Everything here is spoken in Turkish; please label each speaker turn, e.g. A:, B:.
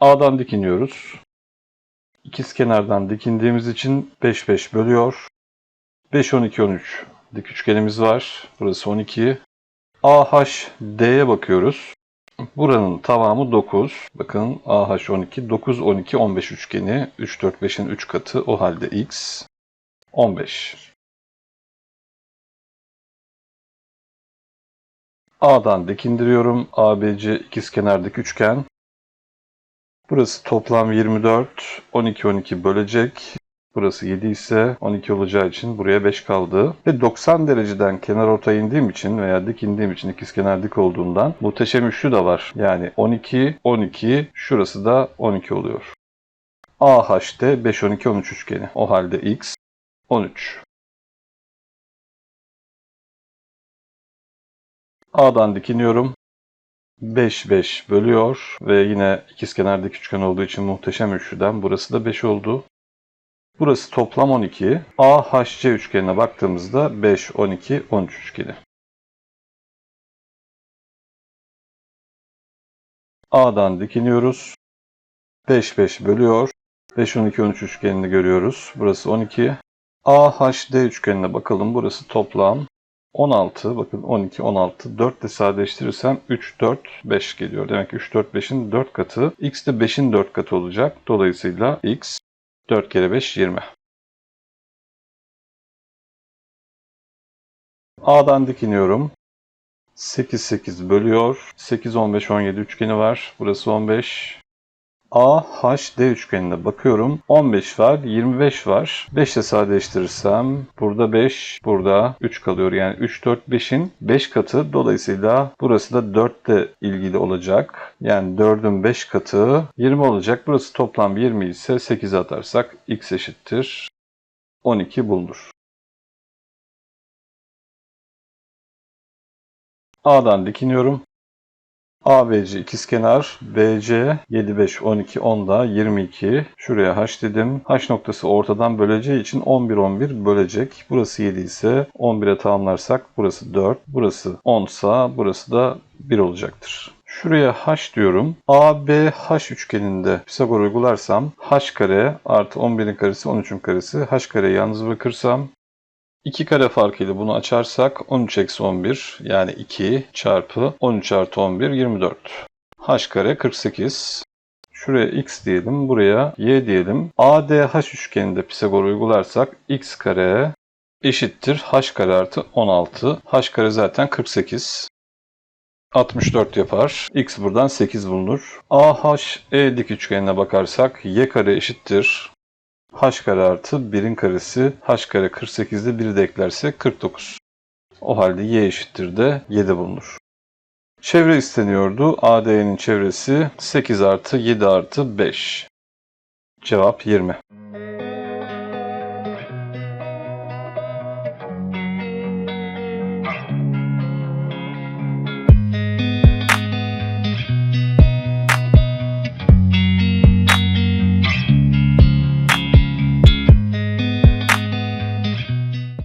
A: A'dan dik iniyoruz. İkiz kenardan dik indiğimiz için 5 5 bölüyor. 5 12 13 dik üçgenimiz var. Burası 12. AHD'ye bakıyoruz. Buranın tamamı 9. Bakın AH 12, 9 12 15 üçgeni. 3 4 5'in 3 katı o halde X 15. A'dan dik indiriyorum. ABC ikizkenardaki üçgen. Burası toplam 24. 12 12 bölecek. Burası 7 ise 12 olacağı için buraya 5 kaldı. Ve 90 dereceden kenar ortaya indiğim için veya dik indiğim için ikizkenar dik olduğundan muhteşem üçlü de var. Yani 12, 12, şurası da 12 oluyor. AH'de 5, 12, 13 üçgeni. O halde X 13. A'dan dik iniyorum. 5 5 bölüyor ve yine ikizkenar dik üçgen olduğu için muhteşem üçlüden burası da 5 oldu. Burası toplam 12. AHC üçgenine baktığımızda 5 12 13 üçgeni. A'dan dik iniyoruz. 5 5 bölüyor. 5 12 13 üçgenini görüyoruz. Burası 12. AHD üçgenine bakalım. Burası toplam 16, bakın 12, 16, 4 de sadeleştirirsem 3, 4, 5 geliyor. Demek ki 3, 4, 5'in 4 katı. X de 5'in 4 katı olacak. Dolayısıyla X 4 kere 5, 20. A'dan dik iniyorum. 8, 8 bölüyor. 8, 15, 17 üçgeni var. Burası 15. AHD üçgenine bakıyorum. 15 var, 25 var. 5 ile sadeleştirirsem burada 5, burada 3 kalıyor. Yani 3, 4, 5'in 5 katı. Dolayısıyla burası da 4 ile ilgili olacak. Yani 4'ün 5 katı 20 olacak. Burası toplam 20 ise 8'e atarsak x eşittir 12 bulunur. A'dan dikiniyorum. ABC ikizkenar, BC 7, 5, 12, 10 da 22. Şuraya H dedim. H noktası ortadan böleceği için 11, 11 bölecek. Burası 7 ise 11'e tamamlarsak burası 4. Burası 10 ise burası da 1 olacaktır. Şuraya h diyorum. ABH üçgeninde Pisagor uygularsam h kare artı 11'in karesi 13'ün karesi h kareyi yalnız bırakırsam 2 kare farkıyla bunu açarsak 13 eksi 11 yani 2 çarpı 13 artı 11 24. h kare 48. Şuraya x diyelim, buraya y diyelim. ADH üçgeninde Pisagor uygularsak x kare eşittir h kare artı 16. h kare zaten 48. 64 yapar. X buradan 8 bulunur. AHE dik üçgenine bakarsak y kare eşittir h kare artı 1'in karesi h kare 48'de 1'i de eklersek 49. O halde y eşittir de 7 bulunur. Çevre isteniyordu. AD'nin çevresi 8 artı 7 artı 5. Cevap 20.